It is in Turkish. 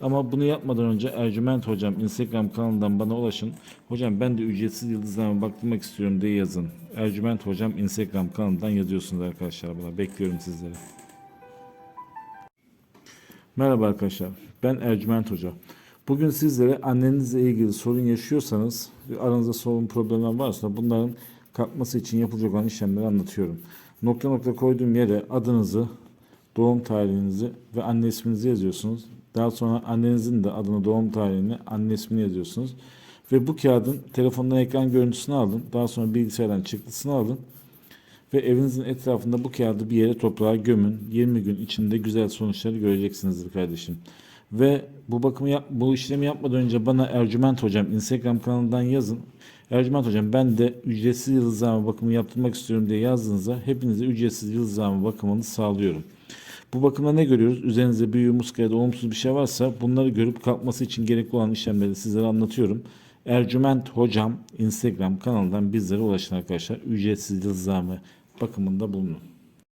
Ama bunu yapmadan önce Ercüment Hocam Instagram kanalından bana ulaşın. Hocam ben de ücretsiz yıldızlarıma baktırmak istiyorum diye yazın. Ercüment Hocam Instagram kanalından yazıyorsunuz arkadaşlar bana. Bekliyorum sizleri. Merhaba arkadaşlar. Ben Ercüment Hoca. Bugün sizlere annenizle ilgili sorun yaşıyorsanız, aranızda sorun problemler varsa bunların kalkması için yapılacak olan işlemleri anlatıyorum. Nokta nokta koyduğum yere adınızı, doğum tarihinizi ve anne isminizi yazıyorsunuz. Daha sonra annenizin de adını, doğum tarihini, anne ismini yazıyorsunuz. Ve bu kağıdın telefondan ekran görüntüsünü alın. Daha sonra bilgisayardan çıktısını alın. Ve evinizin etrafında bu kağıdı bir yere toprağa gömün. 20 gün içinde güzel sonuçları göreceksinizdir kardeşim. Ve bu bakımı yap, bu işlemi yapmadan önce bana Ercüment Hocam Instagram kanalından yazın. Ercüment Hocam ben de ücretsiz yıldızlama bakımı yaptırmak istiyorum diye yazdığınızda hepinize ücretsiz yıldızlama bakımını sağlıyorum. Bu bakımda ne görüyoruz? Üzerinizde büyü, muska ya da olumsuz bir şey varsa bunları görüp kalkması için gerekli olan işlemleri sizlere anlatıyorum. Ercüment Hocam Instagram kanalından bizlere ulaşın arkadaşlar. Ücretsiz yıldızlama bakımında bulunun.